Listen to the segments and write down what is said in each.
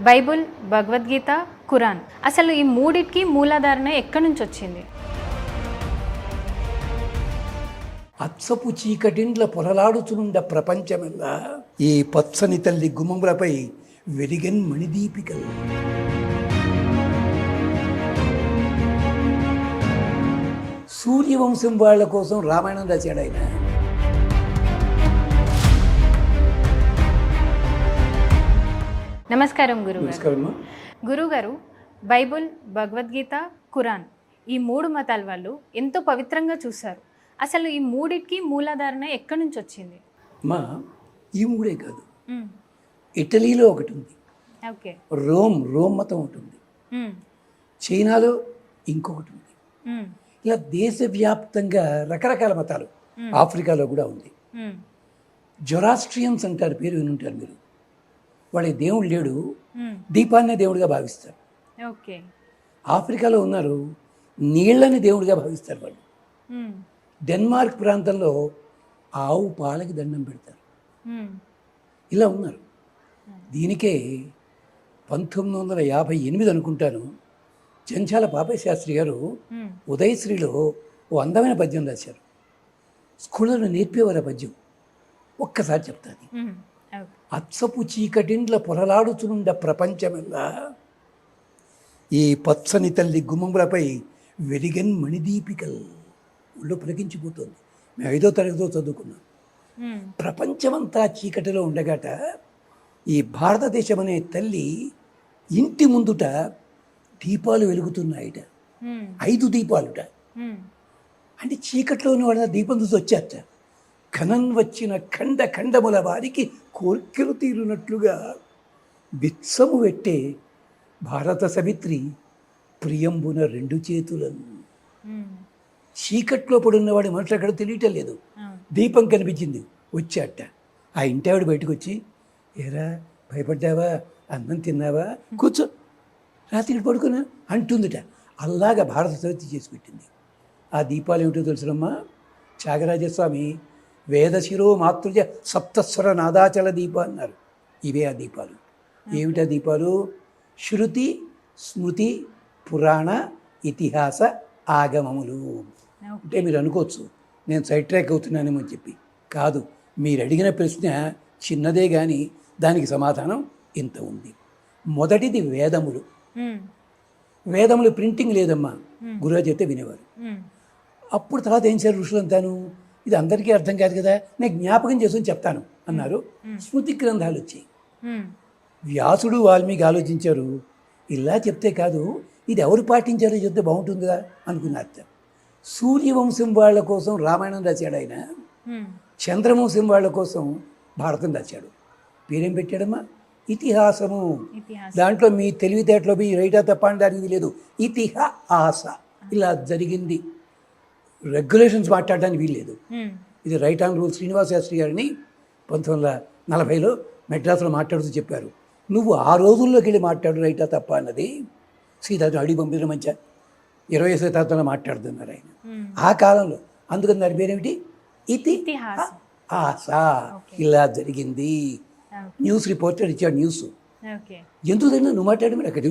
Bible Bhagavad Gita Quran. అసలు ఈ మూడిటికి మూలాధారణ ఎక్కడి నుంచి వచ్చింది? అచ్చపు చీకటిండ్ల పొలలాడుచునుండ ప్రపంచమెల్లా ఈ పచ్చని తల్లి గుమ్మములపై వెలిగన్ మణిదీపికలు. సూర్యవంశం వాళ్ళ కోసం రామాయణం రాశాడు ఆయన నమస్కారం నమస్కారమ్మా గురుగారు బైబుల్ భగవద్గీత ఖురాన్ ఈ మూడు మతాల వాళ్ళు ఎంతో పవిత్రంగా చూస్తారు అసలు ఈ మూడిటికి మూలాధారణ ఎక్కడి నుంచి వచ్చింది? మా ఈ మూడే కాదు. ఇటలీలో ఒకటి ఉంది. ఓకే. రోమ్ రోమ్ మతం ఒకటి ఉంది. చైనాలో ఇంకొకటి ఉంది. ఇలా దేశవ్యాప్తంగా రకరకాల మతాలు ఆఫ్రికాలో కూడా ఉంది. జొరాస్ట్రియన్స్ అంటారు పేరు వినుంటారు మీరు. వాళ్ళ దేవుడు లేడు. దీపాన్నే దేవుడిగా భావిస్తారు. ఓకే. ఆఫ్రికాలో ఉన్నారు నీళ్ళని దేవుడిగా భావిస్తారు వాళ్ళు. డెన్మార్క్ ప్రాంతంలో ఆవు పాలకి దండం పెడతారు. ఇలా ఉన్నారు. దీనికే పంతొమ్మిది వందల యాభై ఎనిమిది అనుకుంటాను చెంచాల పాపయ్య శాస్త్రి గారు. ఉదయశ్రీలో ఓ అందమైన పద్యం రాశారు. స్కూళ్ళలో నేర్పేవారు ఆ పద్యం. ఒక్కసారి చెప్తాను. అచ్చపు చీకటిండ్ల పొరలాడుచునుండ ప్రపంచమెల్లా ఈ పచ్చని తల్లి గుమ్మములపై వెలిగన్ మణిదీపికల్ ఒళ్ళు పులకించిపోతుంది మేము ఐదో తరగతిలో చదువుకున్నాం. ప్రపంచమంతా చీకటిలో ఉండగాట ఈ భారతదేశం అనే తల్లి ఇంటి ముందుట దీపాలు వెలుగుతున్నాయిట. ఐదు దీపాలుట. అంటే చీకట్లో ఉన్న వాళ్ళ దీపం చూసి వచ్చారట ఘనం వచ్చిన ఖండ ఖండముల వారికి కోర్కెలు తీరునట్లుగా బిత్సము పెట్టే భారత సవిత్రి ప్రియంబున రెండు చేతులను. చీకట్లో పడున్నవాడి మనుషులు అక్కడ తెలియటం లేదు. దీపం కనిపించింది. వచ్చాట ఆ ఇంటి ఆవిడ బయటకు వచ్చి ఏరా భయపడ్డావా? అన్నం తిన్నావా? కూర్చో. రాత్రి పడుకున్నా? అంటుందిట. అలాగా భారత సవిత్రి చేసి పెట్టింది. ఆ దీపాలు ఏమిటో తెలుసునమ్మా? త్యాగరాజస్వామి వేదశిరో మాతృజ సప్తస్వర నాదాచల దీప అన్నారు. ఇవే ఆ దీపాలు. ఏమిటా దీపాలు? శృతి స్మృతి పురాణ ఇతిహాస ఆగమములు. అంటే మీరు అనుకోవచ్చు నేను సైడ్ ట్రాక్ అవుతున్నానేమో అని చెప్పి. కాదు మీరు అడిగిన ప్రశ్న చిన్నదే కానీ దానికి సమాధానం ఇంత ఉంది. మొదటిది వేదములు. వేదములు ప్రింటింగ్ లేదమ్మా. గురువు చెప్తే వినేవారు. అప్పుడు తర్వాత ఏం చేశారు ఋషులంతాను? ఇది అందరికీ అర్థం కాదు కదా. నేను జ్ఞాపకం చేసుకుని చెప్తాను అన్నారు. స్మృతి గ్రంథాలు వచ్చాయి. వ్యాసుడు వాల్మీకి ఆలోచించారు. ఇలా చెప్తే కాదు ఇది ఎవరు పాటించారో చెప్తే బాగుంటుందిగా అనుకున్నారు. సూర్యవంశం వాళ్ళ కోసం రామాయణం రాశాడు ఆయన. చంద్రవంశం వాళ్ళ కోసం భారతం రాశాడు. పేరేం పెట్టాడమ్మా? ఇతిహాసము. ఇతిహాసం. దాంట్లో మీ తెలివితేటలో మీ రైటా తప్ప అనడానికి లేదు ఇతిహాస. ఇలా జరిగింది. రెగ్యులేషన్స్ మాట్లాడడానికి వీల్లేదు. ఇది right on rule Srinivasa Shastri గారిని పంతొమ్మిది వందల నలభైలో మెడ్రాస్లో మాట్లాడుతూ చెప్పారు. నువ్వు ఆ రోజుల్లోకి వెళ్ళి మాట్లాడు రైటా తప్ప? అన్నది సీతాతో అడిగి పంపించడం మంచిగా ఇరవై శతాబ్దంలో మాట్లాడుతున్నారు ఆయన. ఆ కాలంలో అందుకని దాని పేరేమిటి ఇతి ఆశ. ఇలా జరిగింది. న్యూస్ రిపోర్టర్ ఇచ్చాడు న్యూస్. ఎందుకు తెలియదు నువ్వు మాట్లాడి మరి అక్కడ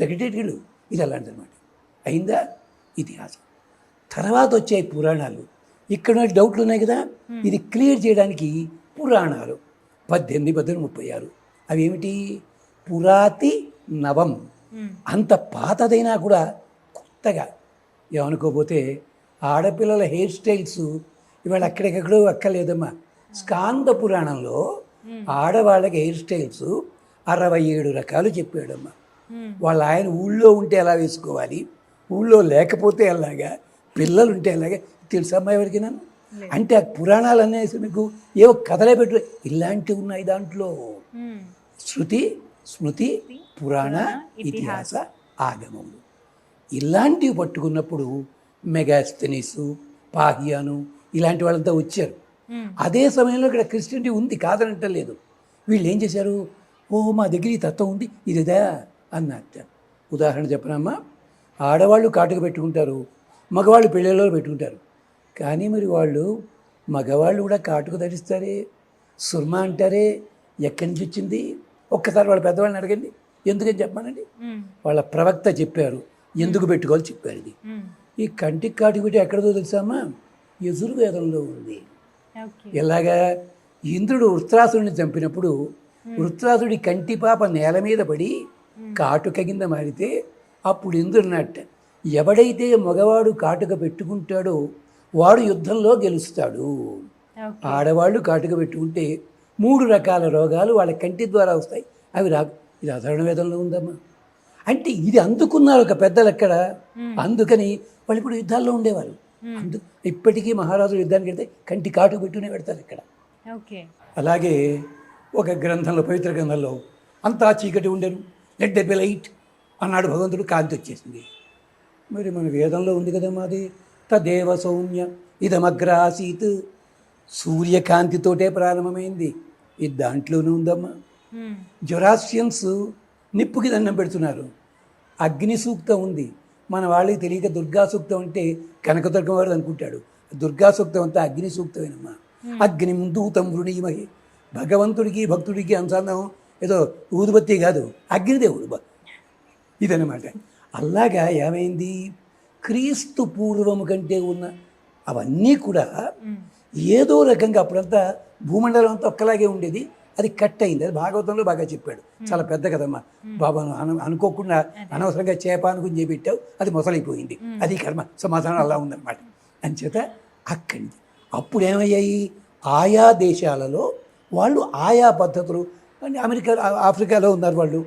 సెక్రటరీలు ఇది అలాంటి అనమాట అయిందా? ఇతిహాసం. తర్వాత వచ్చాయి పురాణాలు. ఇక్కడ డౌట్లు ఉన్నాయి కదా? ఇది క్లియర్ చేయడానికి పురాణాలు. పద్దెనిమిది పద్దెనిమిది ముప్పై ఆరు. అవి ఏమిటి? పురాతి నవం. అంత పాతదైనా కూడా కొత్తగా. ఏమనుకోపోతే ఆడపిల్లల హెయిర్ స్టైల్స్ ఇవాళ అక్కడెక్కడో అక్కర్లేదమ్మా. స్కాంద పురాణంలో ఆడవాళ్ళకి హెయిర్ స్టైల్స్ అరవై ఏడు రకాలు చెప్పాడమ్మా. మ్మ్. వాళ్ళ ఆయన ఊళ్ళో ఉంటే ఎలా వేసుకోవాలి? ఊళ్ళో లేకపోతే ఎలాగా? పిల్లలు ఉంటే ఎలాగా తెలుసమ్మా ఎవరికైనా అంటే ఆ పురాణాలు అనేసి మీకు ఏవో కథలే పెట్టు. ఇలాంటివి ఉన్నాయి దాంట్లో. శృతి స్మృతి పురాణ ఇతిహాస ఆగమములు. ఇలాంటివి పట్టుకున్నప్పుడు మెగాస్తనీసు పాహియాను ఇలాంటి వాళ్ళంతా వచ్చారు. అదే సమయంలో ఇక్కడ క్రిస్టియనిటీ ఉంది కాదనంటలేదు వీళ్ళు ఏం చేశారు? ఓ మా దగ్గర ఈ తత్వం ఉంది ఇదిదా అన్నట్ట ఉదాహరణ చెప్పనమ్మా. ఆడవాళ్ళు కాటుక పెట్టుకుంటారు. మగవాళ్ళు పెళ్ళిళ్ళలో పెట్టుకుంటారు. కానీ మరి వాళ్ళు మగవాళ్ళు కూడా కాటుక ధరిస్తారే సుర్మా అంటారే ఎక్కడి నుంచి వచ్చింది? ఒక్కసారి వాళ్ళ పెద్దవాళ్ళని అడగండి. ఎందుకని చెప్పానండి? వాళ్ళ ప్రవక్త చెప్పారు. ఎందుకు పెట్టుకోవాలి చెప్పారు ఇది. ఉమ్, ఈ కంటికి కాటిగుటి ఎక్కడదో తెలుసామా యజుర్వేదంలో ఉంది. ఎలాగా? ఇంద్రుడు వృత్రాసుడిని చంపినప్పుడు వృత్రాసుడి కంటి పాప నేల మీద పడి కాటుక కింద మారితే అప్పుడు ఇంద్రుడినట్ట ఎవడైతే మగవాడు కాటుక పెట్టుకుంటాడో వాడు యుద్ధంలో గెలుస్తాడు. ఆడవాళ్ళు కాటుక పెట్టుకుంటే మూడు రకాల రోగాలు వాళ్ళ కంటి ద్వారా వస్తాయి. అవి రా ఇది అధర్ణ వేదంలో ఉందమ్మా. అంటే ఇది అందుకున్నారు ఒక పెద్దలు అక్కడ. అందుకని వాళ్ళు ఇప్పుడు యుద్ధాల్లో ఉండేవారు. అందు ఇప్పటికీ మహారాజు యుద్ధానికి వెళ్తే కంటి కాటుకు పెట్టుకునే పెడతారు ఇక్కడ. ఓకే. అలాగే ఒక గ్రంథంలో పవిత్ర గ్రంథంలో అంతా చీకటి ఉండేను. లెట్ ద బి లైట్ అన్నాడు భగవంతుడు కాంతి వచ్చేసింది. మరి మన వేదంలో ఉంది కదా మాది. తదేవ సౌమ్య ఇదమగ్ర ఆసీత్ సూర్యకాంతితోటే ప్రారంభమైంది. ఇది దాంట్లోనే ఉందమ్మా. ఉమ్, జొరాసియన్స్ నిప్పుకి దండం పెడుతున్నారు. అగ్ని సూక్తం ఉంది. మన వాళ్ళకి తెలియక దుర్గా సూక్తం అంటే కనకదుర్గం వారు అనుకుంటాడు. దుర్గా సూక్తం అంతా అగ్ని సూక్తమేనమ్మా. అగ్ని దూతం వృణీమహి. భగవంతుడికి భక్తుడికి అనుసంధానం ఏదో ఊదుబత్తి కాదు. అగ్నిదేవుడు ఇదనమాట అలాగా ఏమైంది? క్రీస్తు పూర్వము కంటే ఉన్న అవన్నీ కూడా ఏదో రకంగా అప్పుడంతా భూమండలం అంతా ఒక్కలాగే ఉండేది. అది కట్ అయింది. అది భాగవతంలో బాగా చెప్పాడు. చాలా పెద్ద కదమ్మా బాబా అనుకోకుండా అనవసరంగా చేప అనుకుని చేపెట్టావు అది మొసలైపోయింది. అది కర్మ. సమాధానం అలా ఉందన్నమాట. అంచేత అక్కడి నుంచి అప్పుడు ఏమయ్యాయి ఆయా దేశాలలో వాళ్ళు ఆయా పద్ధతులు. అంటే అమెరికా ఆఫ్రికాలో ఉన్నారు వాళ్ళు.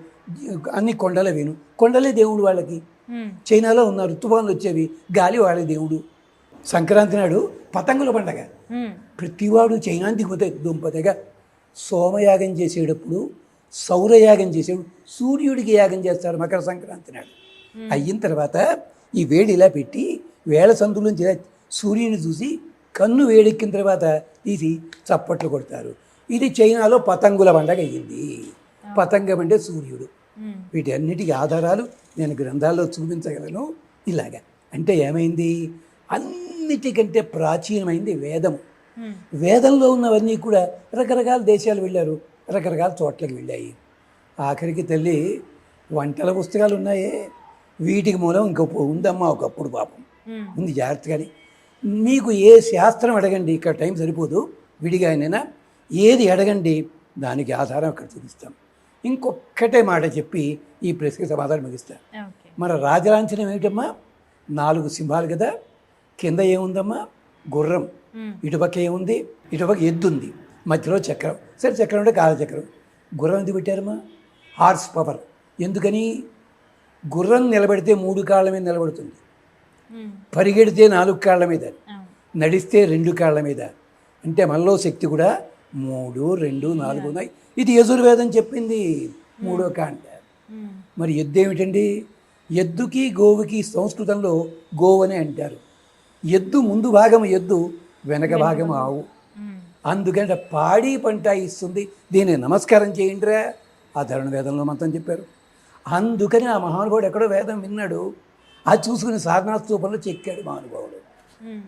అన్ని కొండలే వేను కొండలే దేవుడు వాళ్ళకి. చైనాలో ఉన్నారు తుఫాన్లు వచ్చేవి గాలి వాళ్ళ దేవుడు. సంక్రాంతి నాడు పతంగుల పండగ. ప్రతివాడు చైనానికి పోతే దుంపదగా. సోమయాగం చేసేటప్పుడు సౌరయాగం చేసేప్పుడు సూర్యుడికి యాగం చేస్తారు మకర సంక్రాంతి నాడు. అయిన తర్వాత ఈ వేడి ఇలా పెట్టి వేళ సందులోంచి ఇలా సూర్యుని చూసి కన్ను వేడెక్కిన తర్వాత తీసి చప్పట్లు కొడతారు. ఇది చైనాలో పతంగుల పండగ అయ్యింది పతంగం అంటే సూర్యుడు. వీటన్నిటికీ ఆధారాలు నేను గ్రంథాల్లో చూపించగలను. ఇలాగా. అంటే ఏమైంది? అన్నిటికంటే ప్రాచీనమైంది వేదము. ఉమ్, వేదంలో ఉన్నవన్నీ కూడా రకరకాల దేశాలు వెళ్ళారు. రకరకాల చోట్లకి వెళ్ళాయి. ఆఖరికి తల్లి వంటల పుస్తకాలు ఉన్నాయే. వీటికి మూలం ఇంకొక ఉందమ్మా ఒకప్పుడు పాపం. ఉంది జాగ్రత్తగాని. మీకు ఏ శాస్త్రం అడగండి ఇక్కడ టైం సరిపోదు. విడిగా అయినా ఏది అడగండి దానికి ఆధారం అక్కడ చూపిస్తాం. ఇంకొక్కటే మాట చెప్పి ఈ ప్రశ్నకి సమాధానం ముగిస్తాను మన రాజలాంఛనం ఏమిటమ్మా? నాలుగు సింహాలు కదా. కింద ఏముందమ్మా? గుర్రం. ఇటుపక్క ఏముంది? ఇటుపక్క ఎద్దు ఉంది మధ్యలో చక్రం. సరే చక్రం అంటే కాలచక్రం గుర్రం ఎందుకు పెట్టారమ్మా? Horse power. ఎందుకని? గుర్రం నిలబెడితే మూడు కాళ్ళ మీద నిలబడుతుంది. పరిగెడితే నాలుగు కాళ్ళ మీద. నడిస్తే రెండు కాళ్ళ మీద. అంటే మనలో శక్తి కూడా మూడు రెండు నాలుగు ఉన్నాయి. ఇది యజుర్వేదం చెప్పింది మూడో కాండ మరి ఎద్దు ఏమిటండి ఎద్దుకి గోవుకి సంస్కృతంలో గోవు అని అంటారు. ఎద్దు ముందు భాగం ఎద్దు వెనక భాగం. ఆవు. ఉమ్, అందుకంటే పాడి పంట ఇస్తుంది. దీన్ని నమస్కారం చేయండిరా. ఆ ధరణ వేదంలో మంత్రం చెప్పారు. అందుకని ఆ మహానుభావుడు ఎక్కడో వేదం విన్నాడు. అది చూసుకుని సాధనా స్తూపంలో చెక్కాడు మహానుభావుడు.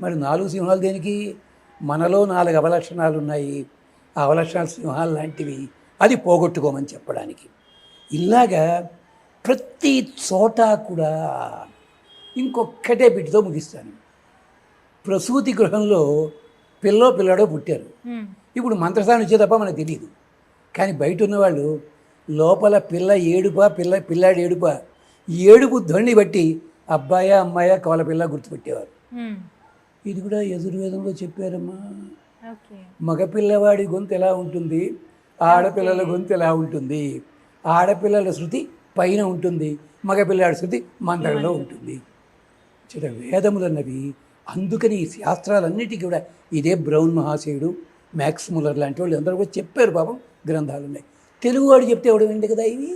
మరి నాలుగు సింహాలు దేనికి? మనలో నాలుగు అవలక్షణాలు ఉన్నాయి. అవలక్షణాలు సింహాలు లాంటివి అది పోగొట్టుకోమని చెప్పడానికి. ఇలాగా ప్రతి చోట కూడా ఇంకొక్కటే బిడ్డతో ముగిస్తాను. ప్రసూతి గృహంలో పిల్లో పిల్లాడో పుట్టారు. ఇప్పుడు మంత్రస్థానం వచ్చే తప్ప మనకు తెలియదు కానీ బయట ఉన్నవాళ్ళు లోపల పిల్ల ఏడుపా పిల్ల పిల్లాడి ఏడుపా ఏడుపు ధ్వని బట్టి అబ్బాయా అమ్మాయా కోల పిల్ల గుర్తుపెట్టేవారు. ఇది కూడా యజుర్వేదంలో చెప్పారమ్మా. మగపిల్లవాడి గొంతు ఎలా ఉంటుంది? ఆడపిల్లల గొంతు ఎలా ఉంటుంది? ఆడపిల్లల శృతి పైన ఉంటుంది. మగపిల్లాడి శృతి మందరంలో ఉంటుంది. చిట వేదములు అన్నవి అందుకని ఈ శాస్త్రాలన్నిటికీ కూడా ఇదే బ్రౌన్ మహాశయుడు మ్యాక్స్ ముల్లర్ లాంటి వాళ్ళు అందరూ కూడా చెప్పారు పాపం గ్రంథాలు ఉన్నాయి తెలుగువాడు చెప్తే ఎవడు విండి కదా ఇవి?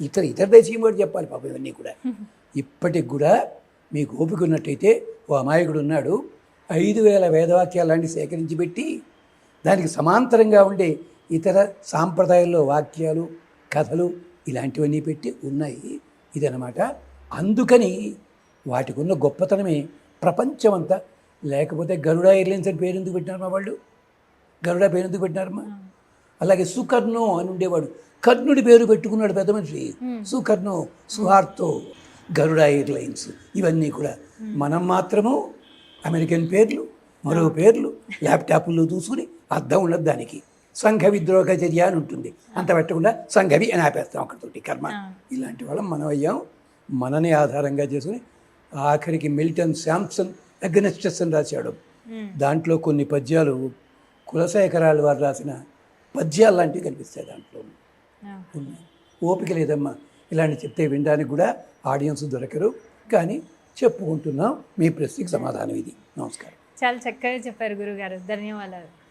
ఇతర ఇతర దేశీయం వాడు చెప్పాలి పాపం ఇవన్నీ కూడా. ఇప్పటికి కూడా మీకు ఓపిక ఉన్నట్టయితే ఓ అమాయకుడు ఉన్నాడు. ఐదు వేల వేదవాక్యాలు లాంటివి సేకరించి పెట్టి దానికి సమాంతరంగా ఉండే ఇతర సాంప్రదాయాల్లో వాక్యాలు కథలు ఇలాంటివన్నీ పెట్టి ఉన్నాయి ఇదనమాట అందుకని వాటికి ఉన్న గొప్పతనమే ప్రపంచమంతా. లేకపోతే గరుడ ఎయిర్లైన్స్ అని పేరు ఎందుకు పెట్టినారు మా వాళ్ళు? గరుడ పేరు ఎందుకు పెట్టినారమ్మా? అలాగే సుకర్ణో అని ఉండేవాడు. కర్ణుడి పేరు పెట్టుకున్నాడు పెద్ద మనిషి. సుకర్ణో సుహార్తో గరుడ ఎయిర్లైన్స్ ఇవన్నీ కూడా. మనం మాత్రము అమెరికన్ పేర్లు మరో పేర్లు ల్యాప్టాప్లో చూసుకుని అర్థం ఉండదు దానికి. సంఘ విద్రోహ చర్య అని ఉంటుంది. అంత పెట్టకుండా సంఘవి అని ఆపేస్తాం అక్కడితోటి కర్మ. ఇలాంటి వాళ్ళం మనం అయ్యాం. మనని ఆధారంగా చేసుకుని ఆఖరికి మిల్టన్ శాంసన్ అగ్నెస్టస్ అని రాశాడు దాంట్లో కొన్ని పద్యాలు కులశేఖరాలు వారు రాసిన పద్యాలు లాంటివి కనిపిస్తాయి దాంట్లో. ఓపిక లేదమ్మా. ఇలాంటి చెప్తే వినడానికి కూడా ఆడియన్స్ దొరకరు. కానీ చెప్పుకుంటున్నాం. మీ ప్రశ్నకి సమాధానం ఇది. నమస్కారం. చాలా చక్కగా చెప్పారు గురుగారు. ధన్యవాదాలు.